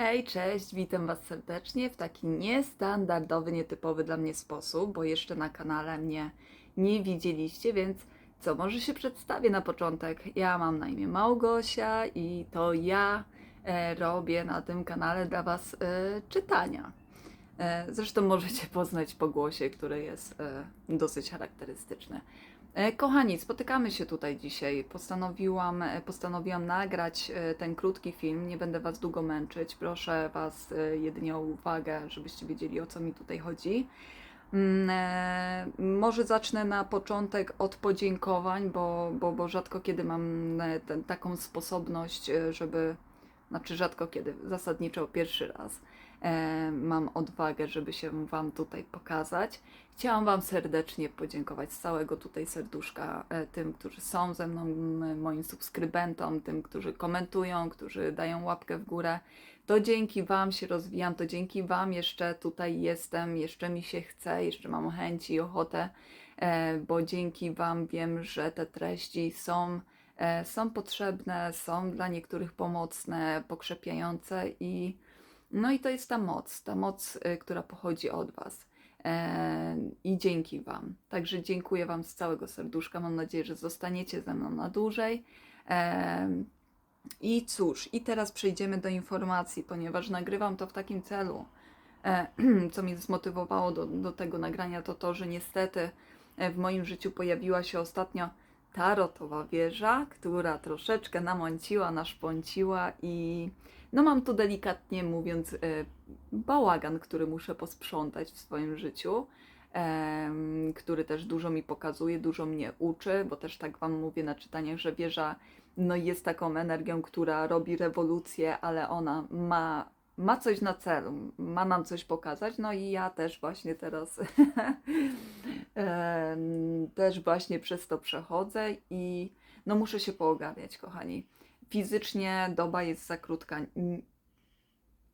Hej, cześć, witam Was serdecznie w taki niestandardowy, nietypowy dla mnie sposób, bo jeszcze na kanale mnie nie widzieliście, więc co, może się przedstawię na początek. Ja mam na imię Małgosia i to ja e, robię na tym kanale dla Was e, czytania. E, zresztą możecie poznać po głosie, który jest dosyć charakterystyczny. E, Kochani, spotykamy się tutaj dzisiaj. Postanowiłam, e, postanowiłam nagrać e, ten krótki film. Nie będę Was długo męczyć. Proszę Was jedynie o uwagę, żebyście wiedzieli o co mi tutaj chodzi. Mm, Może zacznę na początek od podziękowań, bo, bo, bo rzadko kiedy mam ten, taką sposobność, żeby, znaczy rzadko kiedy, zasadniczo pierwszy raz mam odwagę, żeby się Wam tutaj pokazać. Chciałam Wam serdecznie podziękować z całego tutaj serduszka e, tym, którzy są ze mną, moim subskrybentom, tym, którzy komentują, którzy dają łapkę w górę. To dzięki Wam się rozwijam, to dzięki Wam jeszcze tutaj jestem, jeszcze mi się chce, jeszcze mam chęć i ochotę, e, bo dzięki Wam wiem, że te treści są, e, są potrzebne, są dla niektórych pomocne, pokrzepiające i no i to jest ta moc, ta moc, y, która pochodzi od Was. E, I dzięki Wam. Także dziękuję Wam z całego serduszka. Mam nadzieję, że zostaniecie ze mną na dłużej. E, I cóż, i teraz przejdziemy do informacji, ponieważ nagrywam to w takim celu. E, co mnie zmotywowało do, do tego nagrania, to to, że niestety w moim życiu pojawiła się ostatnio tarotowa wieża, która troszeczkę namąciła, naszpąciła i no mam tu delikatnie mówiąc e, bałagan, który muszę posprzątać w swoim życiu, który też dużo mi pokazuje, dużo mnie uczy, bo też tak Wam mówię na czytaniach, że wieża no, jest taką energią, która robi rewolucję, ale ona ma, ma coś na celu, ma nam coś pokazać, no i ja też właśnie teraz też właśnie przez to przechodzę i no muszę się poogawiać, kochani. Fizycznie doba jest za krótka.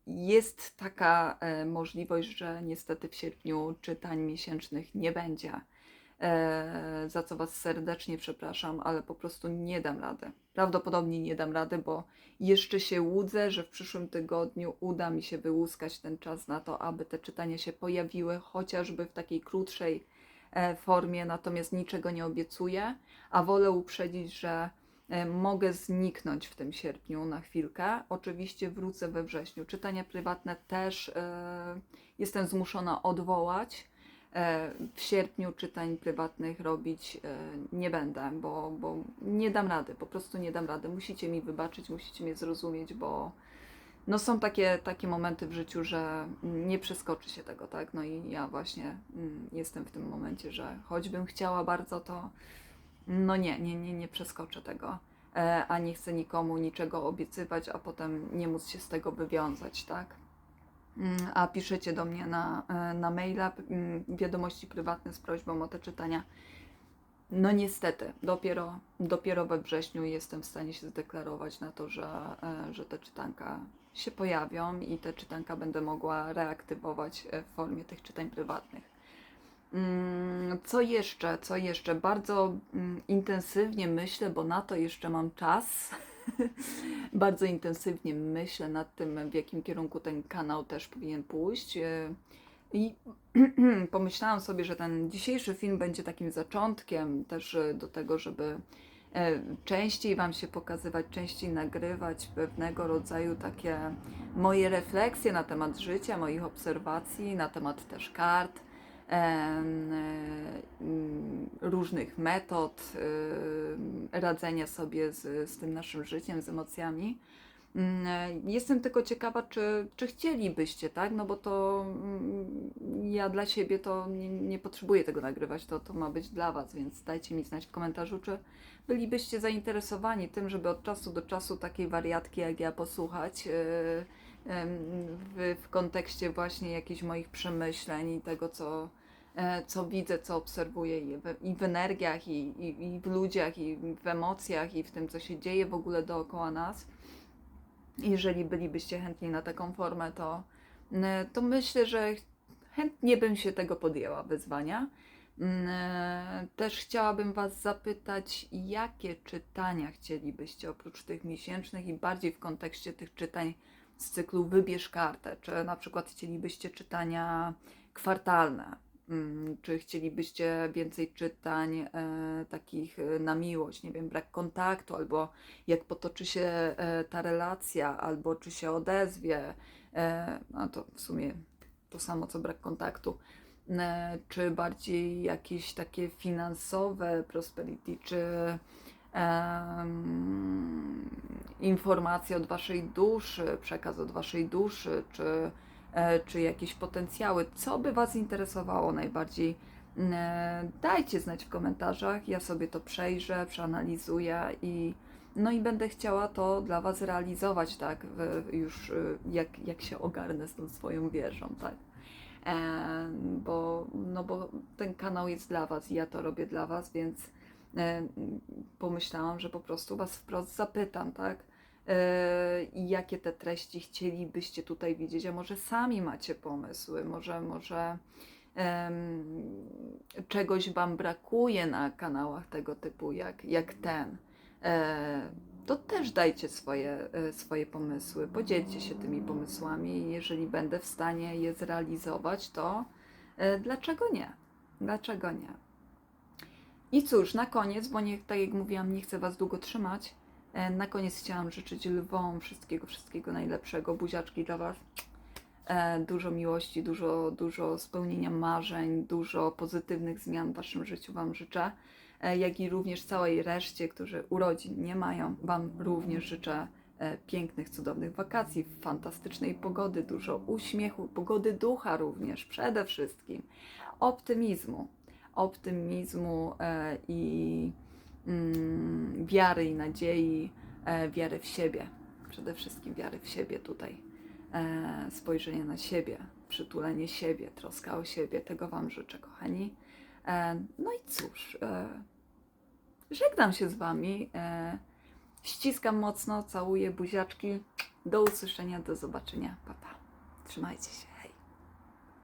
Jest taka e, możliwość, że niestety w sierpniu czytań miesięcznych nie będzie, e, za co Was serdecznie przepraszam, ale po prostu nie dam rady. Prawdopodobnie nie dam rady, bo jeszcze się łudzę, że w przyszłym tygodniu uda mi się wyłuskać ten czas na to, aby te czytania się pojawiły, chociażby w takiej krótszej formie, natomiast niczego nie obiecuję, a wolę uprzedzić, że e, mogę zniknąć w tym sierpniu na chwilkę. Oczywiście wrócę we wrześniu. Czytania prywatne też e, jestem zmuszona odwołać. E, w sierpniu czytań prywatnych robić e, nie będę, bo, bo nie dam rady, po prostu nie dam rady. Musicie mi wybaczyć, musicie mnie zrozumieć, bo no są takie, takie momenty w życiu, że nie przeskoczy się tego, tak? No i ja właśnie mm, jestem w tym momencie, że choćbym chciała bardzo, to no nie, nie, nie, nie przeskoczę tego. E, a nie chcę nikomu niczego obiecywać, a potem nie móc się z tego wywiązać, tak? Mm, A piszecie do mnie na, e, na maila mm, wiadomości prywatne z prośbą o te czytania. No niestety, dopiero, dopiero we wrześniu jestem w stanie się zdeklarować na to, że, e, że te czytanka się pojawią i te czytanka będę mogła reaktywować e, w formie tych czytań prywatnych. Mm, Co jeszcze? Co jeszcze? Bardzo mm, intensywnie myślę, bo na to jeszcze mam czas. Bardzo intensywnie myślę nad tym, w jakim kierunku ten kanał też powinien pójść. E, I pomyślałam sobie, że ten dzisiejszy film będzie takim zaczątkiem też e, do tego, żeby częściej Wam się pokazywać, częściej nagrywać pewnego rodzaju takie moje refleksje na temat życia, moich obserwacji, na temat też kart, e, różnych metod em, radzenia sobie z, z tym naszym życiem, z emocjami. Mm, e, Jestem tylko ciekawa, czy, czy chcielibyście, tak? No bo to mm, ja dla siebie to nie, nie potrzebuję tego nagrywać, to, to ma być dla Was, więc dajcie mi znać w komentarzu, czy bylibyście zainteresowani tym, żeby od czasu do czasu takiej wariatki jak ja posłuchać. em, w, w kontekście właśnie jakichś moich przemyśleń i tego, co, e, co widzę, co obserwuję i w, i w energiach, i, i, i w ludziach, i w emocjach, i w tym, co się dzieje w ogóle dookoła nas. Jeżeli bylibyście chętni na taką formę, to, e, to myślę, że chętnie bym się tego podjęła wyzwania. Mm, Też chciałabym Was zapytać, jakie czytania chcielibyście oprócz tych miesięcznych i bardziej w kontekście tych czytań z cyklu Wybierz kartę, czy na przykład chcielibyście czytania kwartalne, mm, czy chcielibyście więcej czytań e, takich e, na miłość, nie wiem, brak kontaktu, albo jak potoczy się e, ta relacja, albo czy się odezwie, e, no to w sumie to samo co brak kontaktu, e, czy bardziej jakieś takie finansowe prosperity, czy em, informacje od waszej duszy, przekaz od waszej duszy, czy, e, czy jakieś potencjały, co by was interesowało najbardziej. E, Dajcie znać w komentarzach, ja sobie to przejrzę, przeanalizuję i no i będę chciała to dla was realizować, tak, już y, jak, jak się ogarnę z tą swoją wieżą, tak. E, bo, no bo ten kanał jest dla was i ja to robię dla was, więc e, pomyślałam, że po prostu was wprost zapytam, tak? E, I jakie te treści chcielibyście tutaj widzieć, a może sami macie pomysły, może, może em, czegoś wam brakuje na kanałach tego typu jak, jak ten. E, to też dajcie swoje, e, swoje pomysły, podzielcie się tymi pomysłami i jeżeli będę w stanie je zrealizować, to dlaczego nie? Dlaczego nie? I cóż, na koniec, bo nie, tak jak mówiłam, nie chcę Was długo trzymać, na koniec chciałam życzyć lwom wszystkiego, wszystkiego najlepszego, buziaczki dla Was. E, Dużo miłości, dużo, dużo spełnienia marzeń, dużo pozytywnych zmian w Waszym życiu Wam życzę e, jak i również całej reszcie, którzy urodzin nie mają. Wam również życzę e, pięknych, cudownych wakacji, fantastycznej pogody, dużo uśmiechu, pogody ducha również przede wszystkim, optymizmu, optymizmu e, i mm, wiary i nadziei, e, wiary w siebie, przede wszystkim wiary w siebie tutaj, e, spojrzenie na siebie, przytulenie siebie, troska o siebie. Tego Wam życzę, kochani. E, No i cóż, żegnam się z Wami. Ściskam mocno, całuję buziaczki. Do usłyszenia, do zobaczenia. Pa, pa. Trzymajcie się.